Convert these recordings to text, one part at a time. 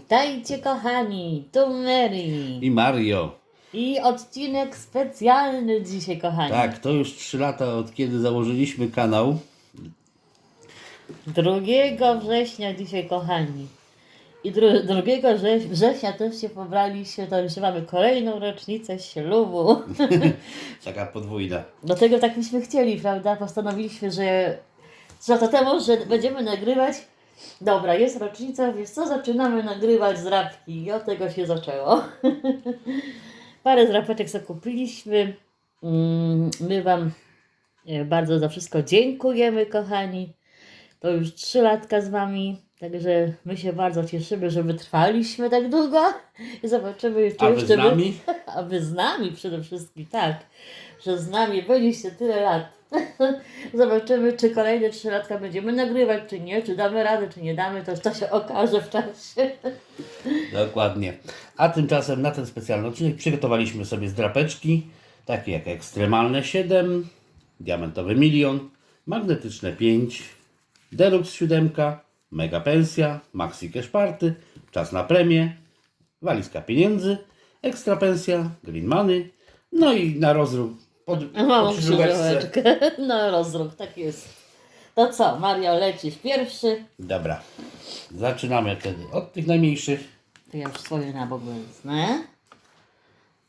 Witajcie kochani, tu Mary I Mario. i odcinek specjalny dzisiaj kochani. Tak, to już 3 lata od kiedy założyliśmy kanał. 2 września dzisiaj kochani. I dru- 2 wrze- września też się pobraliśmy, to już mamy kolejną rocznicę ślubu. Taka podwójna. Dlatego tak byśmy chcieli, prawda? Postanowiliśmy, że trzy lata temu, że będziemy nagrywać. Dobra, jest rocznica, więc co zaczynamy nagrywać z rapki i od tego się zaczęło. Parę zrapeczek sobie kupiliśmy. Mm, My Wam e, bardzo za wszystko dziękujemy, kochani. To już trzy latka z Wami, także my się bardzo cieszymy, że wytrwaliśmy tak długo. I zobaczymy jeszcze A wy z nami? a wy z nami przede wszystkim, tak. Że z nami byliście tyle lat. Zobaczymy, czy kolejne trzy latka będziemy nagrywać, czy nie, czy damy radę, czy nie damy, to, to się okaże w czasie. Dokładnie. A tymczasem na ten specjalny odcinek przygotowaliśmy sobie zdrapeczki, takie jak ekstremalne 7, diamentowy milion, magnetyczne 5, deluxe 7, mega pensja, maxi cash party, czas na premię, walizka pieniędzy, ekstra pensja, green money, no i na rozruch pod, pod krzyżóweczce. krzyżóweczkę. No rozruch, tak jest. To co, Mario, lecisz pierwszy. Dobra, zaczynamy wtedy od tych najmniejszych. To ja już swoje na bok wezmę.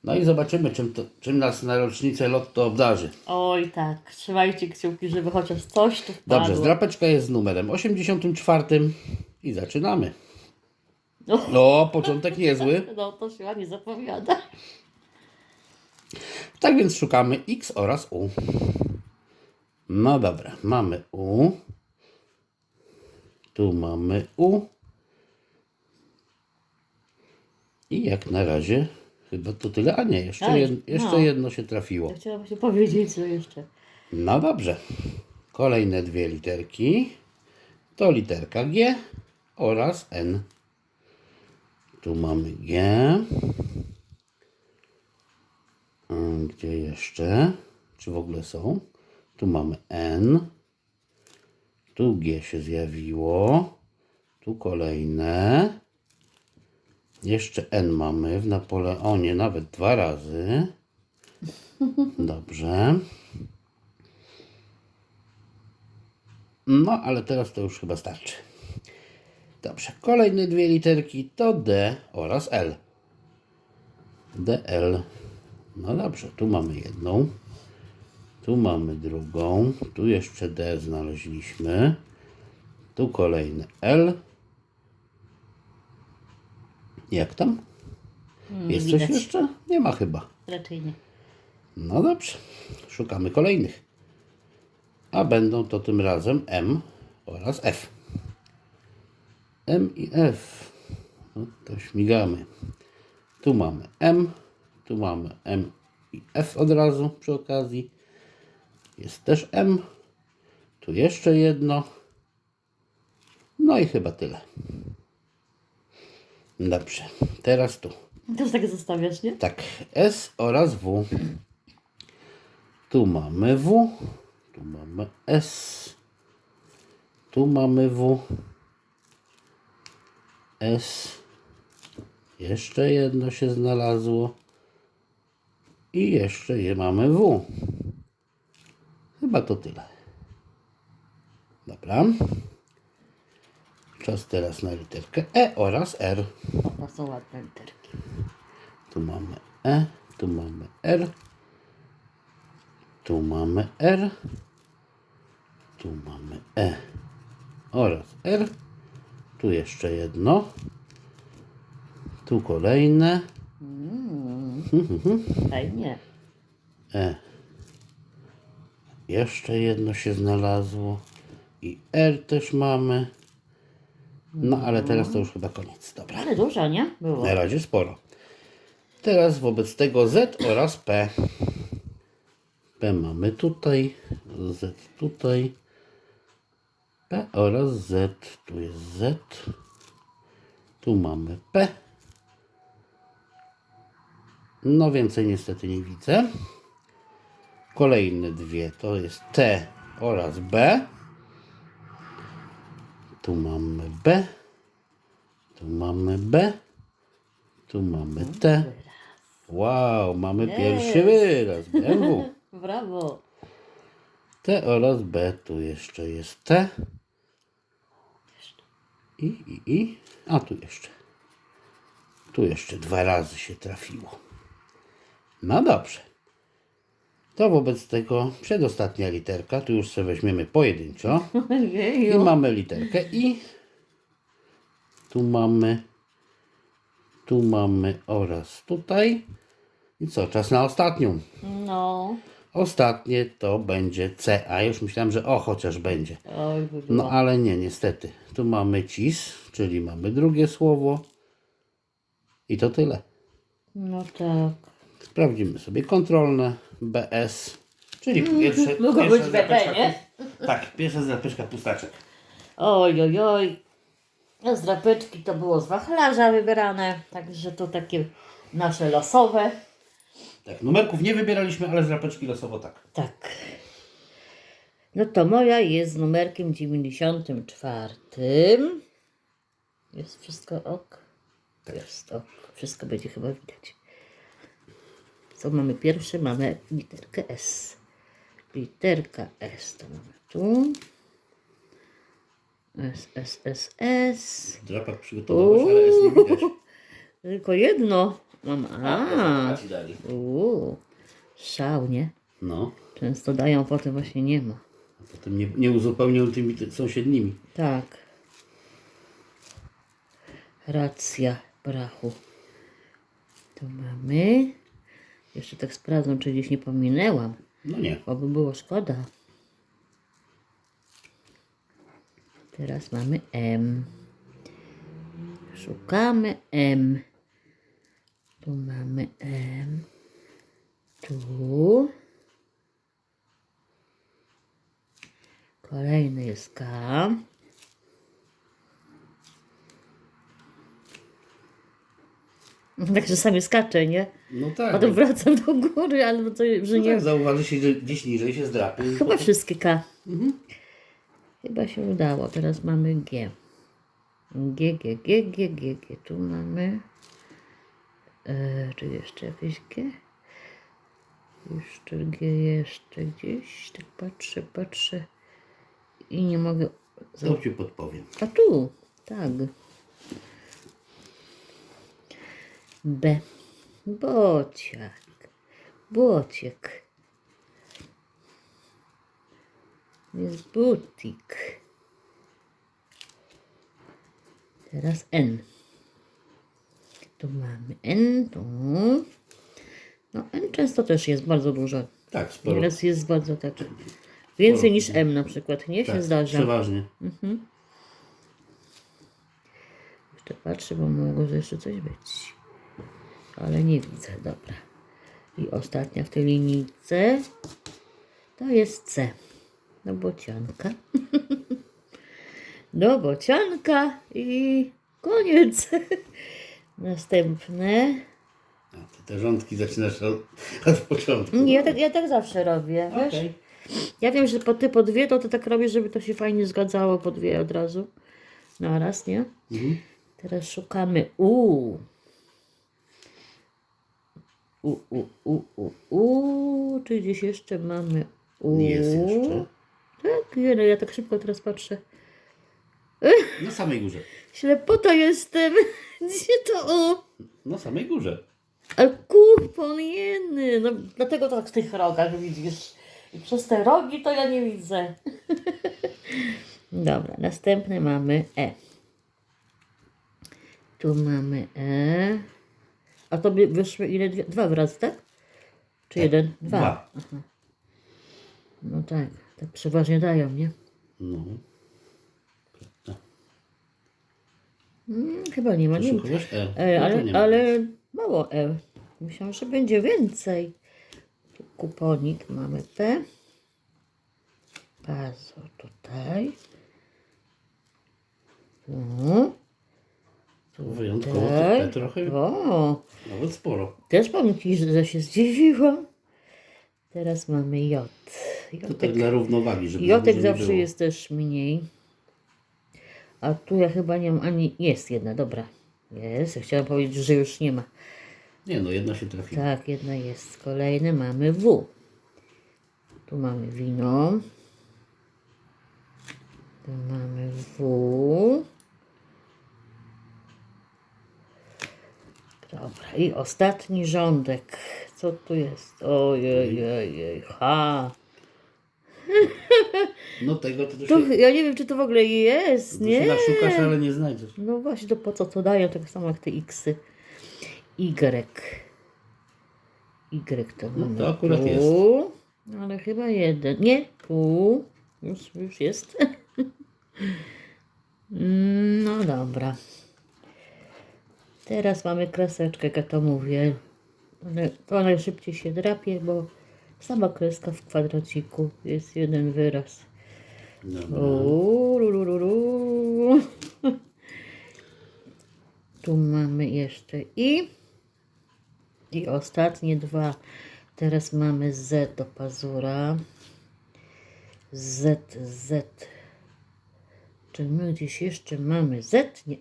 No i zobaczymy, czym, to, czym nas na rocznicę lotto obdarzy. Oj tak, trzymajcie kciuki, żeby chociaż coś tu wpadło. Dobrze, zdrapeczka jest z numerem 84 i zaczynamy. No, No, początek niezły. no to się ładnie zapowiada. Tak więc szukamy X oraz U. No dobra, mamy U. Tu mamy U. I jak na razie chyba to tyle, a nie, jeszcze, Tak, jed, jeszcze no. jedno się trafiło. Ja chciałam się powiedzieć, co jeszcze. No dobrze. Kolejne dwie literki. To literka G oraz N. Tu mamy G. Gdzie jeszcze? Czy w ogóle są? Tu mamy N. Tu G się zjawiło. Tu kolejne. Jeszcze N mamy w Napoleonie nawet dwa razy. Dobrze. No, ale teraz to już chyba starczy. Dobrze, kolejne dwie literki to D oraz L. DL. No dobrze, tu mamy jedną. Tu mamy drugą. Tu jeszcze D znaleźliśmy. Tu kolejne L. Jak tam? Jest coś widać. jeszcze? Nie ma chyba. Raczej nie. No dobrze, szukamy kolejnych. A będą to tym razem M oraz F. M i F. No to śmigamy. Tu mamy M, tu mamy M i F od razu przy okazji. Jest też M. Tu jeszcze jedno. No i chyba tyle. Dobrze, teraz tu. Też tak zostawiasz, nie? Tak, S oraz W. Tu mamy W, tu mamy S, tu mamy W, S, jeszcze jedno się znalazło i jeszcze je mamy W. Chyba to tyle. Dobra. Czas teraz na literkę E oraz R. To są ładne literki. Tu mamy E, tu mamy R, tu mamy R, tu mamy E oraz R, tu jeszcze jedno, tu kolejne, Fajnie. E, jeszcze jedno się znalazło i R też mamy. No ale teraz to już chyba koniec. Dobra. Ale dużo, nie? Było. Na razie sporo. Teraz wobec tego Z oraz P. P mamy tutaj, Z tutaj, P oraz Z. Tu jest Z. Tu mamy P. No więcej niestety nie widzę. Kolejne dwie to jest T oraz B. Tu mamy B. Tu mamy B. Tu mamy T. Wow, mamy pierwszy wyraz. BMW. Brawo. T oraz B. Tu jeszcze jest T. I, i, i. A tu jeszcze. Tu jeszcze dwa razy się trafiło. No dobrze. To wobec tego przedostatnia literka. Tu już sobie weźmiemy pojedynczo. I mamy literkę I. Tu mamy. Tu mamy oraz tutaj. I co? Czas na ostatnią. No. Ostatnie to będzie C. A już myślałem, że o chociaż będzie. No ale nie, niestety. Tu mamy cis, czyli mamy drugie słowo. I to tyle. No tak. Sprawdzimy sobie kontrolne BS, czyli pierwsze. Mogło pierwsza być BP, nie? Tak, pierwsza zapeczka pustaczek. Oj, oj, oj. No, z drapeczki to było z wachlarza wybierane, także to takie nasze losowe. Tak, numerków nie wybieraliśmy, ale z rapeczki losowo tak. Tak. No to moja jest z numerkiem 94. Jest wszystko ok? Jest ok. Wszystko będzie chyba widać. Co mamy pierwsze? Mamy literkę S. Literka S to mamy tu. S, S, S, S. Drapak przygotowałeś, ale jest nie widać. Tylko jedno. Mam A. A ci dali. Uuu. Szał, nie? No, Często dają, potem właśnie nie ma. a potem nie, nie uzupełnią tymi ty- sąsiednimi. Tak. Racja brachu. Tu mamy. Jeszcze tak sprawdzam, czy gdzieś nie pominęłam, No nie. bo by było szkoda. Teraz mamy M. Szukamy M. Tu mamy M. Tu. Kolejny jest K. Tak czasami skaczę, nie? No tak. Potem wracam do góry, albo to, że no nie. tak zauważy się, że gdzieś niżej się zdrapie. Chyba potem- wszystkie K. Chyba się udało. Teraz mamy G. G, G, G, G, G, G. Tu mamy. E, czy jeszcze jakieś G? Jeszcze G, jeszcze gdzieś. Tak patrzę, patrzę. I nie mogę. To ci podpowiem. A tu, tak. B. Bociak. Bociek. Jest butik. Teraz N. Tu mamy N, tu. No N często też jest bardzo dużo. Tak, sporo. Nieraz jest bardzo tak. Więcej niż M na przykład, nie? Się tak, zdarza. Przeważnie. Jeszcze patrzę, bo mogło jeszcze coś być. Ale nie widzę, dobra. I ostatnia w tej linijce to jest C. Do bocianka. Do bocianka i koniec. Następne. A ty te rządki zaczynasz od, od początku. Ja tak, ja tak zawsze robię, wiesz? Okej. Ja wiem, że po ty po dwie, to ty tak robisz, żeby to się fajnie zgadzało po dwie od razu. Naraz, nie? Mhm. Teraz szukamy U. U, u, u, u, u. Czy gdzieś jeszcze mamy U? Nie jest jeszcze. Tak, nie, no ja tak szybko teraz patrzę. Na samej górze. Ślepota jestem. Gdzie to U? Na samej górze. A kupon jeny. No dlatego to tak w tych rogach widzisz. I przez te rogi to ja nie widzę. Dobra, następny mamy E. Tu mamy E. A to by wyszły ile? Dwie, dwa wyrazy, tak? Czy jeden? Dwa. Dwa. No tak, tak przeważnie dają, nie? No. Mm, chyba nie ma. Nie, E. e, No to nie ale, ma. ale mało E. Myślałam, że będzie więcej. Tu kuponik mamy P. Pazo tutaj. Tu. Wyjątkowo tutaj trochę, O, nawet sporo. też powiem Ci, że się zdziwiłam. Teraz mamy J. To tak dla równowagi, żeby za Jotek dużo nie zawsze było. jest też mniej. A tu ja chyba nie mam ani... Jest jedna, dobra. Jest. Ja chciałam powiedzieć, że już nie ma. Nie no, jedna się trafiła. Tak, jedna jest. Kolejny mamy W. Tu mamy wino. Tu mamy W. Dobra, i ostatni rządek. Co tu jest? Ojej, ojej, ha. No tego to, To, się, ja nie wiem, czy to w ogóle jest, to nie? się naszukasz, ale nie znajdziesz. No właśnie, to po co to dają, tak samo jak te X. Y. Y to No mamy to akurat tu, jest. Ale chyba jeden. Nie, tu. Już, już jest. Mm, no dobra. Teraz mamy kreseczkę, jak ja to mówię. To najszybciej się drapie, bo sama kreska w kwadraciku jest jeden wyraz. Urururu. Tu mamy jeszcze i. I ostatnie dwa. Teraz mamy Z do pazura. Z, Z. Czy my gdzieś jeszcze mamy Z? Nie.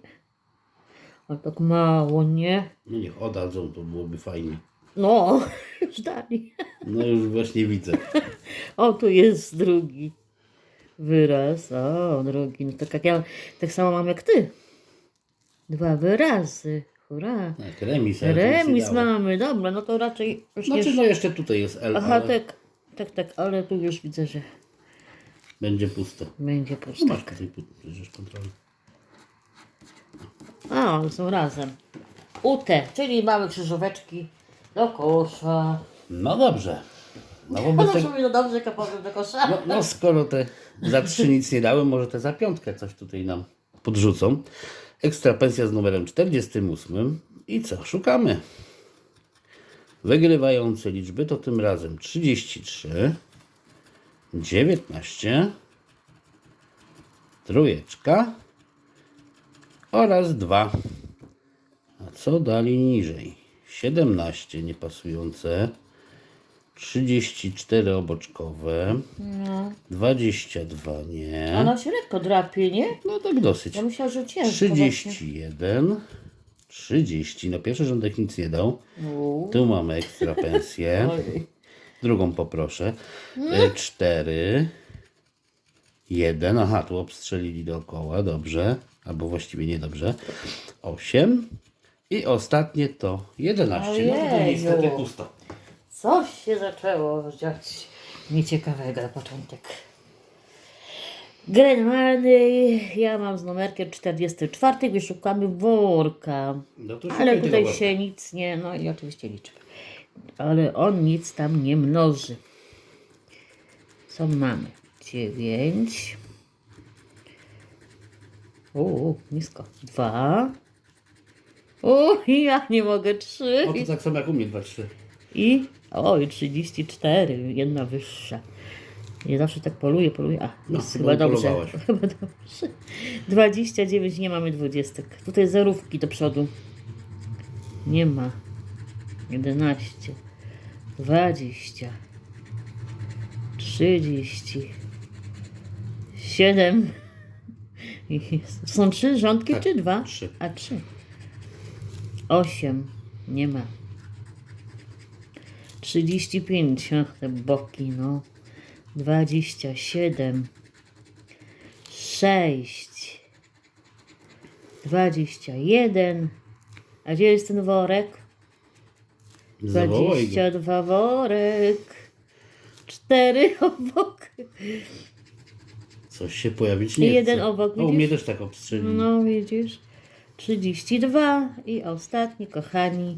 O tak mało, nie? No niech oddadzą, to byłoby fajnie. No, już dali. No już właśnie widzę. O, tu jest drugi wyraz. O, drugi. No tak jak ja, tak samo mam jak ty. Dwa wyrazy. Hurra. Tak, remis. ale to nic nie Remis dało. mamy, dobra, no to raczej już Znaczy, nie... no jeszcze tutaj jest L, Aha, ale tak, tak, tak, ale tu już widzę, że będzie pusto. będzie No pusto. masz tutaj przecież kontrolę. A, są razem. UT, czyli małe krzyżóweczki do kosza. No dobrze. No wobec to tego, no dobrze, powiem do kosza. no, no skoro te za trzy nic nie dały, może te za piątkę coś tutaj nam podrzucą. Ekstra pensja z numerem 48. I co? Szukamy. Wygrywające liczby to tym razem 33, 19, trójeczka oraz 2. A co dali niżej? 17 niepasujące, 34 oboczkowe, 22 nie. Ona się lekko drapie, nie? No tak dosyć. Ja myślałam, że ciężko właśnie. 31, 30. No pierwszy rządek nic nie dał. Tu mamy ekstra pensję. Ojej. Drugą poproszę. 4, 1. Aha, tu obstrzelili dookoła. Dobrze. Albo właściwie niedobrze. 8. I ostatnie to 11. No to, Ojeju. niestety pusto. Coś się zaczęło dziać nieciekawego na początek. Grenmany, ja mam z numerkiem 44, wyszukamy worka. No to Ale szukaj tutaj tego się nic nie, no i oczywiście liczby. Ale on nic tam nie mnoży. Co mamy? 9. O, nisko. 2. O, ja nie mogę. 3. No to tak samo jak u mnie 2, 3. I oj, 34, jedna wyższa. Nie zawsze tak poluję, poluję. A, No, jest chyba dobrze. Chyba dobrze. 29, nie mamy dwudziestek. Tutaj zerówki do przodu. Nie ma. 11, 20, 30, 7. Są trzy rządki Tak, czy dwa? trzy. A trzy. 8, nie ma. 35, ach te boki, no. 27, 6, 21. A gdzie jest ten worek? Go. 22 worek. 4 obok. Coś się pojawić nie jeden chce. obok, O, u mnie też tak obstrzelili. No widzisz. 32 i ostatni, kochani,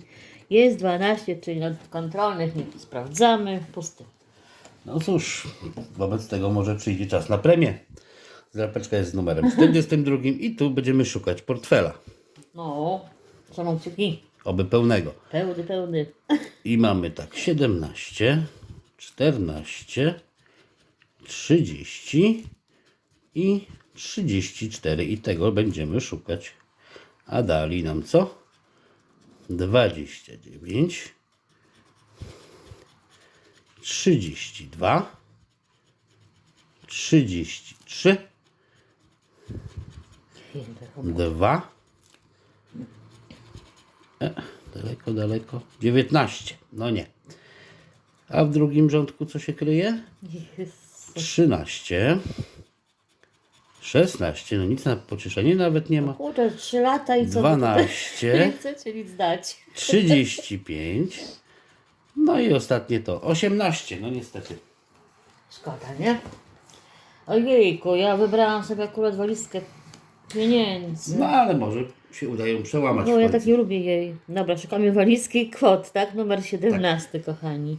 jest 12, czyli od kontrolnych nie sprawdzamy. Pusty. No cóż, wobec tego może przyjdzie czas na premię. Zdrapeczka jest z numerem 42 i tu będziemy szukać portfela. No, kciuki. Oby pełnego. Pełny, pełny. I mamy tak 17, 14, 30 i 34. I tego będziemy szukać. A dali nam co? 29, 32, 33 Jeden. Dwa. E, daleko, daleko. 19. No nie. A w drugim rządku co się kryje? Jezu. 13. 16. No nic na pocieszenie nawet nie ma. Kurczę, trzy lata i co? wy tutaj 12. Nie chcecie nic dać. 35. No i ostatnie to 18. No niestety. Szkoda, nie? Ojejku, ja wybrałam sobie akurat walizkę pieniędzy. No ale może się uda ją przełamać. No w ja końcu. tak nie lubię jej. Dobra, szukamy walizki kwot, tak? Numer 17, kochani.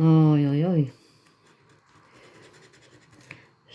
Oj, oj, oj.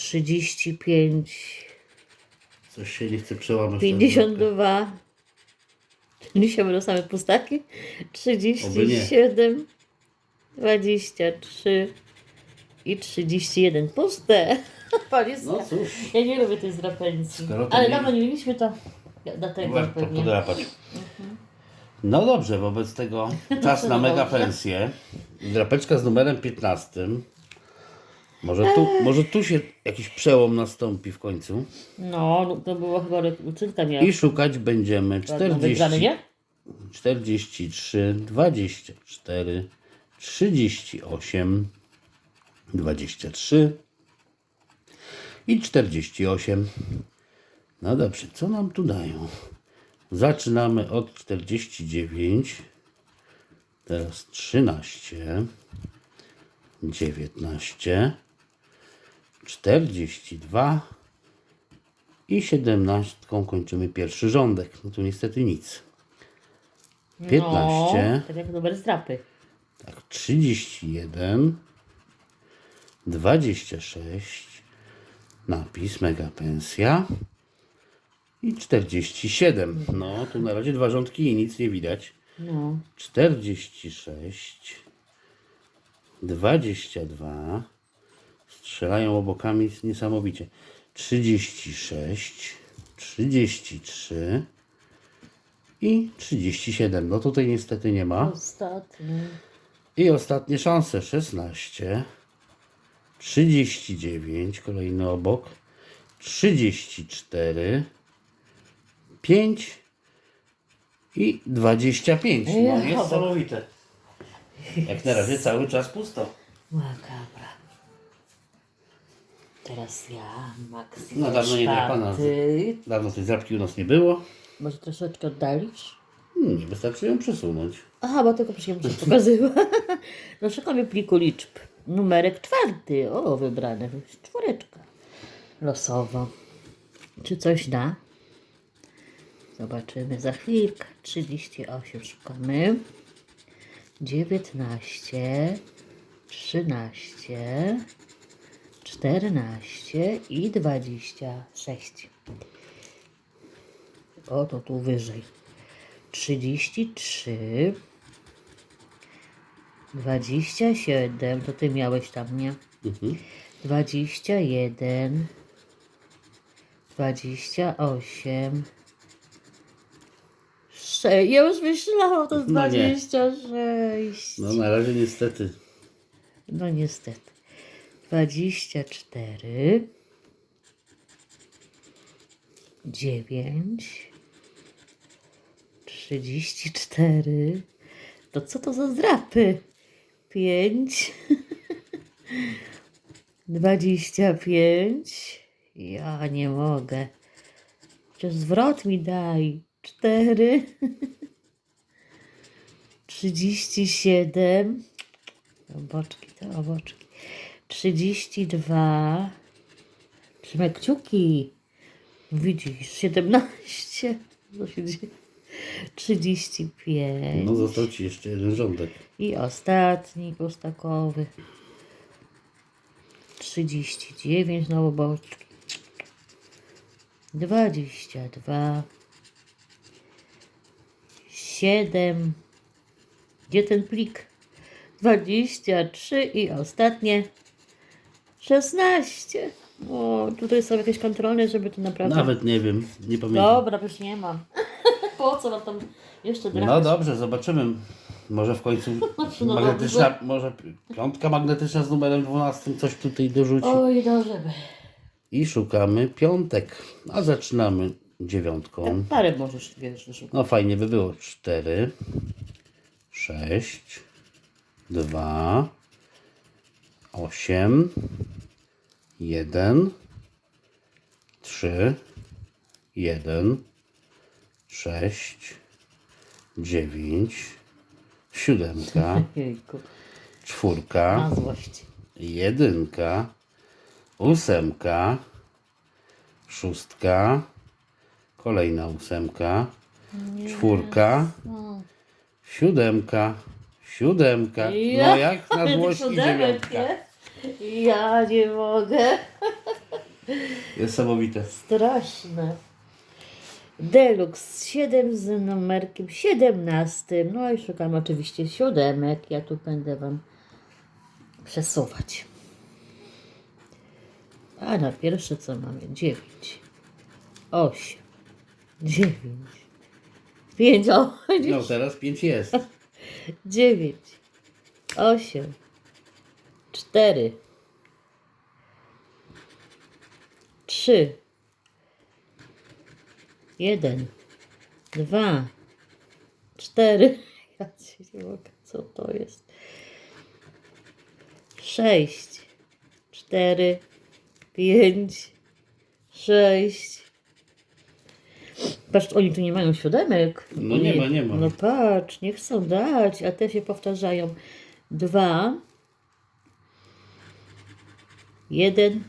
35, Coś się nie chce przełamać. 52. Dzisiaj będą same pustaki. 37, 23 i 31. Puste. Walizka. No cóż. Ja nie lubię tej. Skoro to Ale nie- dawno nie mieliśmy to. Dlatego Chyba pewnie. podrapać. No dobrze, wobec tego czas na mega pensję. Drapeczka z numerem 15. Może tu, może tu się jakiś przełom nastąpi w końcu. No, no, to było chyba Lucynka miała. I szukać będziemy wygrany, 40, nie? 43, 24, 38, 23 i 48. No dobrze, co nam tu dają? Zaczynamy od 49, teraz 13, 19, 42 i 17 kończymy pierwszy rządek. No tu niestety nic. 15, No, tak jak numer zdrapy. tak, 31, 26, napis mega pensja i 47. No, tu na razie dwa rządki i nic nie widać. No. 46, 22, strzelają obokami niesamowicie. 36, 33 i 37. No tutaj niestety nie ma. Ostatni. I ostatnie szanse 16, 39, kolejny obok, 34, 5 i 25. No niesamowite. Jak na razie cały czas pusto. Makabra. Teraz ja, Max. No, dawno nie czwarty. drapana. Dawno tej zrabki u nas nie było. Może troszeczkę oddalisz? Hmm, wystarczy ją przesunąć. Aha, bo tylko się muszę pokazywa. No szukamy pliku liczb. Numerek czwarty. O, wybrany. Czwóreczka. Losowo. Czy coś da? Zobaczymy za chwilkę. 38 szukamy. 19, 13, 14 i 26. O, to tu wyżej. 33, 27, to ty miałeś tam, nie? Mhm. 21, 28, 6. Ja już myślałam, to No nie. 26. No na razie niestety. No niestety. 24, 9, 34. To co to za zdrapy? 5, 25. Ja nie mogę. Przecież zwrot mi daj. 4, 37. Oboczki, to oboczki. 32. Trzymaj kciuki. Widzisz, 17. Co się dzieje? 35. No został ci jeszcze jeden rządek. I ostatni pustakowy. 39 na oboczki. dwadzieścia dwa, siedem, gdzie ten plik? Dwadzieścia trzy i ostatnie szesnaście. O, tutaj są jakieś kontrolne, żeby to naprawdę... Nawet nie wiem, nie pamiętam. Dobra, już nie mam. po co mam tam jeszcze drapać? No dobrze, zobaczymy. Może w końcu No magnetyczna, może piątka magnetyczna z numerem 12 coś tutaj dorzuci. Oj, dobrze by. I szukamy piątek. A zaczynamy dziewiątką. Parę możesz, wiesz, wyszukać. No fajnie by było. 4, 6, 2, 8, 1, 3, 1, 6, 9, 7, Jejku, czwórka, jedynka, ósemka, szóstka, kolejna ósemka, czwórka, No. siódemka, siódemka. No Ja- jak na złość i Siódemek, dziewiątka. nie? Ja nie mogę. Niesamowite. Straszne. Deluxe 7 z numerkiem 17. No i szukam oczywiście siódemek. Ja tu będę Wam przesuwać. A na pierwsze co mamy? 9, 8, 9, 5, o, No teraz pięć jest. 9, 8, 4, 3, 1, 2, 4. Ja cię nie mogę, co to jest? 6, 4, 5, 6. Patrz, oni tu nie mają siódemek. No nie ma, nie ma. No patrz, nie chcą dać, a te się powtarzają. Dwa, jeden,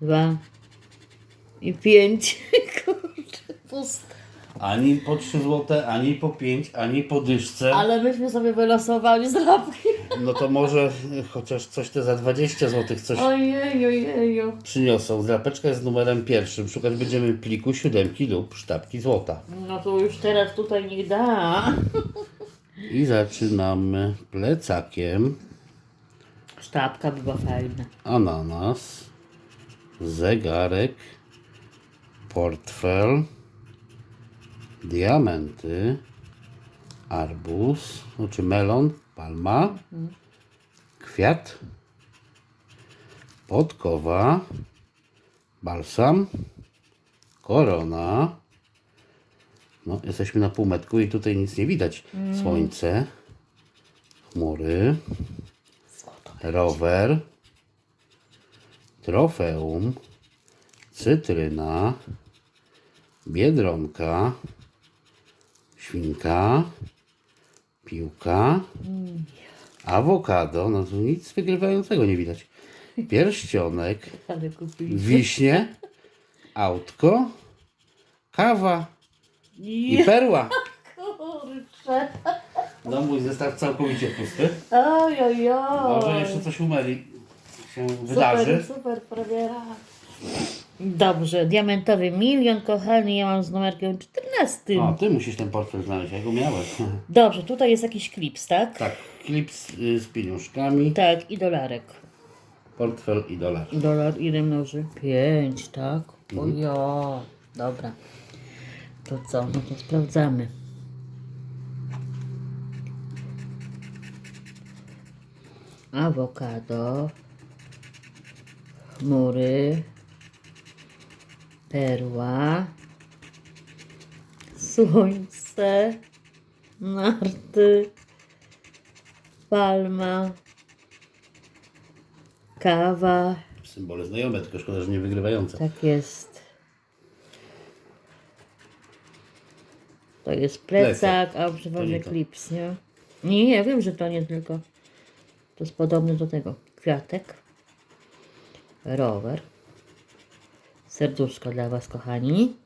dwa i pięć. Kurczę, puste. Ani po 3 złote, ani po 5, ani po dyszce. Ale myśmy sobie wylosowali zdrabki. No to może chociaż coś te za 20 zł coś Ojej, ojeju. przyniosą. Zdrapeczka jest numerem pierwszym. Szukać będziemy pliku siódemki lub sztabki złota. No to już teraz tutaj nie da. I zaczynamy plecakiem. Sztabka była fajna. Ananas, zegarek, portfel, diamenty, arbuz, znaczy melon, palma, kwiat, podkowa, balsam, korona. No, jesteśmy na półmetku i tutaj nic nie widać. Słońce, chmury, rower, trofeum, cytryna, biedronka, świnka, piłka, awokado, no tu nic wygrywającego nie widać, pierścionek, Ale wiśnie, autko, kawa i perła. kurczę. No mój zestaw całkowicie pusty. Oj, oj, Może oj. jeszcze coś umeli się wydarzy. Super, super, premiera. Dobrze, diamentowy milion, kochani, ja mam z numerkiem 14. O, ty musisz ten portfel znaleźć, ja go miałem. Dobrze, tutaj jest jakiś klips, tak? Tak, klip z, y, z pieniążkami, Tak, i dolarek. portfel i dolar. Dolar ile mnoży? Pięć, tak? O ja, dobra. To co? No to sprawdzamy. Awokado, chmury, perła, słońce, narty, palma, kawa, Symbole znajome, tylko szkoda, że nie wygrywające. tak jest. To jest plecak, a To przewodny nie to. klips, nie? Nie, nie, wiem, że to nie tylko. To jest podobne do tego. Kwiatek, rower, serduszko dla Was, kochani.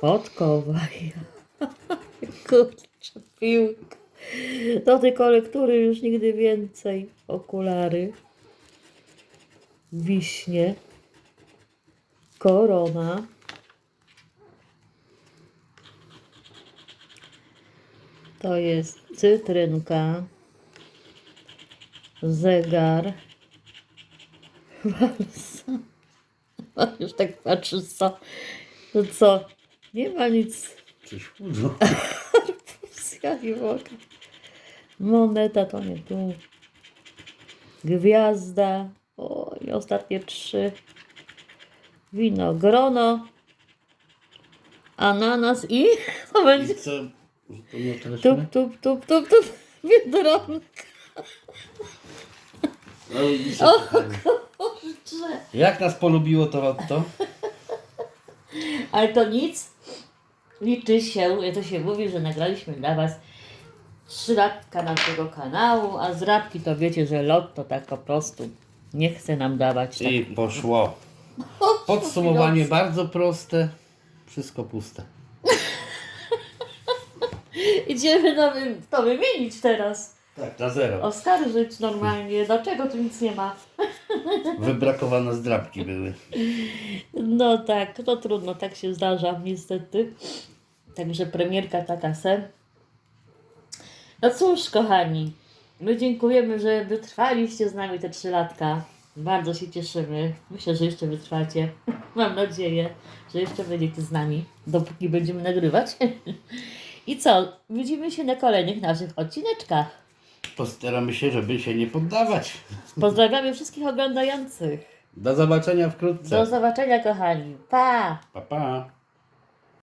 Podkowa. Kurczę, piłka. Do tej kolektury już nigdy więcej. Okulary. Wiśnie. korona. To jest cytrynka, zegar, walsa. Pan już tak patrzy, co, no co, nie ma nic. Coś. Skali w oka. Moneta to nie tu. Gwiazda. O, i ostatnie trzy. Winogrono. Ananas i to I będzie co? To nie tup, tup, tup, tup, tup. Biedronka. No i O, kurczę. Jak nas polubiło to lotto? Ale to nic. Liczy się, to się mówi, że nagraliśmy dla Was trzy latka naszego kanału, a z rabki to wiecie, że lot to tak po prostu nie chce nam dawać. Tak. I poszło. Podsumowanie bardzo proste. Wszystko puste. Idziemy wy- to wymienić teraz. Tak, na zero. Oskarżyć normalnie. Dlaczego tu nic nie ma? Wybrakowane zdrabki były. No tak, to trudno, tak się zdarza niestety. Także premierka taka se. No cóż, kochani, my dziękujemy, że wytrwaliście z nami te trzy latka. Bardzo się cieszymy. Myślę, że jeszcze wytrwacie. Mam nadzieję, że jeszcze będziecie z nami, dopóki będziemy nagrywać. I co? Widzimy się na kolejnych naszych odcineczkach. Postaramy się, żeby się nie poddawać. Pozdrawiamy wszystkich oglądających. Do zobaczenia Do wkrótce. zobaczenia, kochani. Pa! Pa, pa.